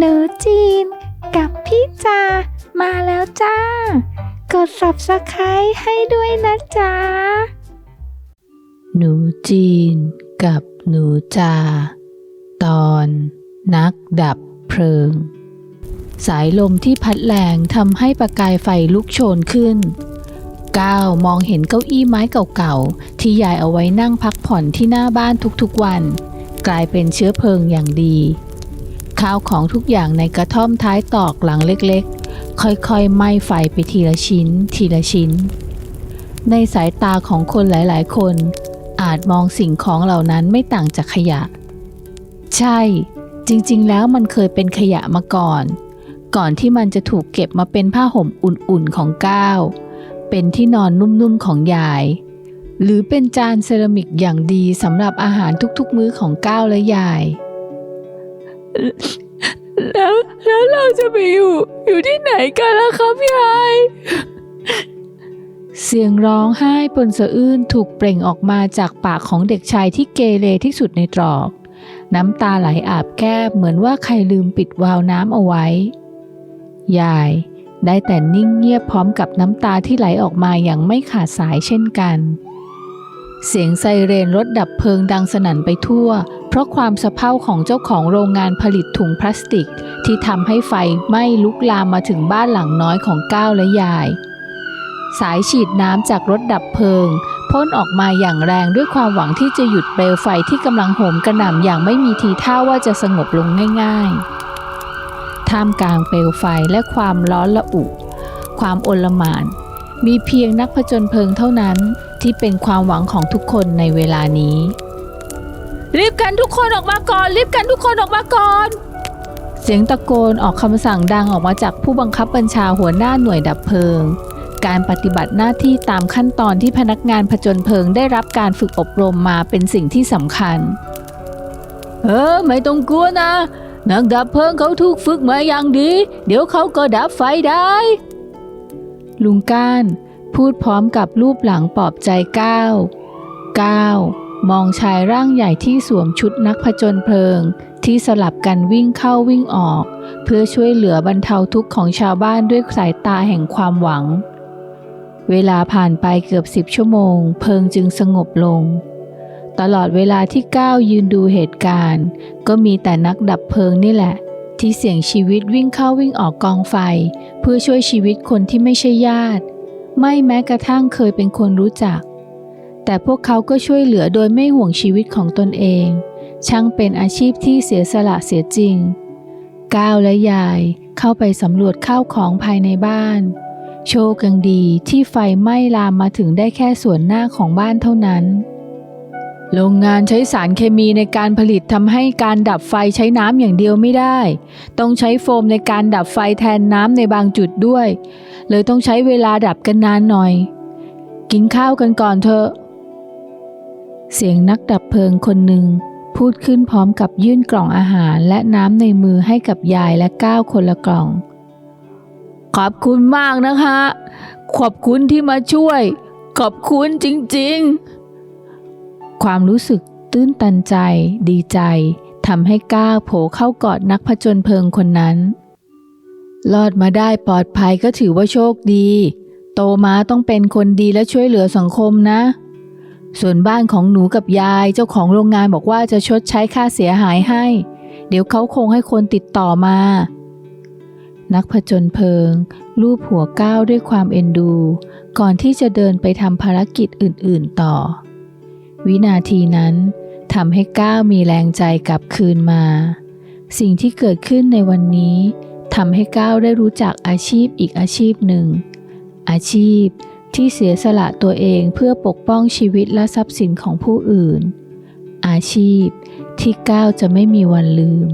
หนูจีน กับพี่จามาแล้วจ้า กด subscribe ให้ด้วยนะจ๊ะ หนูจีนกับหนูจา ตอนนักดับเพลิง สายลมที่พัดแรงทำให้ประกายไฟลุกโชนขึ้นก้าวมองเห็นเก้าอี้ไม้เก่าๆ ที่ยายเอาไว้นั่งพักผ่อนที่หน้าบ้านทุกๆวัน กลายเป็นเชื้อเพลิงอย่างดี ข้าวของทุกอย่างในกระท่อมท้ายตอกหลังเล็กๆ ค่อยๆ ไหม้ไฟไปทีละชิ้น ทีละชิ้น ในสายตาของคนหลายๆ คน อาจมองสิ่งของเหล่านั้นไม่ต่างจากขยะ ใช่ จริงๆ แล้วมันเคยเป็นขยะมาก่อน ก่อนที่มันจะถูกเก็บมาเป็นผ้าห่มอุ่นๆ ของก้าว เป็นที่นอนนุ่มๆ ของยาย หรือเป็นจานเซรามิกอย่างดีสำหรับอาหารทุกๆ มื้อของก้าวและยาย แล้วแล้วเราจะไปอยู่ อยู่ที่ไหนกันล่ะครับยายเสียงร้องไห้ปนสะอื้นถูกเปล่งออกมาจากปากของเด็กชายที่เกเรที่สุดในตรอก น้ำตาไหลอาบแก้มเหมือนว่าใครลืมปิดวาล์วน้ำเอาไว้ ยายได้แต่นิ่งเงียบพร้อมกับน้ำตาที่ไหลออกมาอย่างไม่ขาดสายเช่นกัน เสียงไซเรนรถดับเพลิงดังสนั่นไปทั่ว เพราะความสะเพร่าของเจ้าของโรงงานผลิตถุงพลาสติก ที่ทำให้ไฟไหม้ลุกลามมาถึงบ้านหลังน้อยของก้าวและยาย สายฉีดน้ำจากรถดับเพลิงพ่นออกมาอย่างแรงด้วยความหวังที่จะหยุดเปลวไฟที่กำลังโหมกระหน่ำอย่างไม่มีทีท่าว่าจะสงบลงง่าย ๆ ท่ามกลางเปลวไฟและความร้อนระอุ ความโอลหม่าน มีเพียงนักผจญเพลิงเท่านั้นที่เป็นความหวังของทุกคนในเวลานี้ รีบกันทุกคนออกมาก่อน รีบกันทุกคนออกมาก่อน เสียงตะโกนออกคำสั่งดังออกมาจากผู้บังคับบัญชาหัวหน้าหน่วยดับเพลิง การปฏิบัติหน้าที่ตามขั้นตอนที่พนักงานผจญเพลิงได้รับการฝึกอบรมมาเป็นสิ่งที่สำคัญ เออไม่ต้องกลัวนะ นักดับเพลิงเขาถูกฝึกมาอย่างดี เดี๋ยวเขาก็ดับไฟได้ ลุงก้านพูดพร้อมกับรูปหลังปลอบใจก้าวก้าว มองชายร่างใหญ่ที่สวมชุดนักผจญเพลิง ที่สลับกันวิ่งเข้าวิ่งออก เพื่อช่วยเหลือบรรเทาทุกข์ของชาวบ้านด้วยสายตาแห่งความหวัง เวลาผ่านไปเกือบสิบชั่วโมง เพลิงจึงสงบลง ตลอดเวลาที่ก้าวยืนดูเหตุการณ์ ก็มีแต่นักดับเพลิงนี่แหละ ที่เสี่ยงชีวิตวิ่งเข้าวิ่งออกกองไฟ เพื่อช่วยชีวิตคนที่ไม่ใช่ญาติ ไม่แม้กระทั่งเคยเป็นคนรู้จัก แต่พวกเขาก็ช่วยเหลือโดยไม่ห่วงชีวิตของตนเอง ช่างเป็นอาชีพที่เสียสละเสียจริง ก้าวและยายเข้าไปสำรวจข้าวของภายในบ้าน โชคยังดีที่ไฟไหม้ลามมาถึงได้แค่ส่วนหน้าของบ้านเท่านั้น โรงงานใช้สารเคมีในการผลิตทำให้การดับไฟใช้น้ำอย่างเดียวไม่ได้ ต้องใช้โฟมในการดับไฟแทนน้ำในบางจุดด้วย เลยต้องใช้เวลาดับกันนานหน่อย กินข้าวกันก่อนเถอะ เสียงนักดับเพลิงคนหนึ่ง พูดขึ้นพร้อมกับยื่นกล่องอาหารและน้ำในมือให้กับยายและก้าวคนละกล่อง ขอบคุณมากนะคะ ขอบคุณที่มาช่วย ขอบคุณจริงๆ ความรู้สึกตื้นตันใจ ดีใจทำให้ก้าวโผล่เข้ากอดนักผจญเพลิงคนนั้น รอดมาได้ปลอดภัยก็ถือว่าโชคดี โตมาต้องเป็นคนดีและช่วยเหลือสังคมนะ ส่วนบ้านของหนูกับยายเจ้าของโรงงานบอกว่าจะชดใช้ค่าเสียหายให้ เดี๋ยวเขาคงให้คนติดต่อมา นักผจญเพลิงลูบหัวก้าวด้วยความเอ็นดู ก่อนที่จะเดินไปทำภารกิจอื่นๆต่อ วินาทีนั้นทำให้ก้าวมีแรงใจกลับคืนมา สิ่งที่เกิดขึ้นในวันนี้ทำให้ก้าวได้รู้จักอาชีพอีกอาชีพหนึ่ง อาชีพ ที่เสียสละตัวเองเพื่อปกป้องชีวิตและทรัพย์สินของผู้อื่น อาชีพที่ก้าวจะไม่มีวันลืม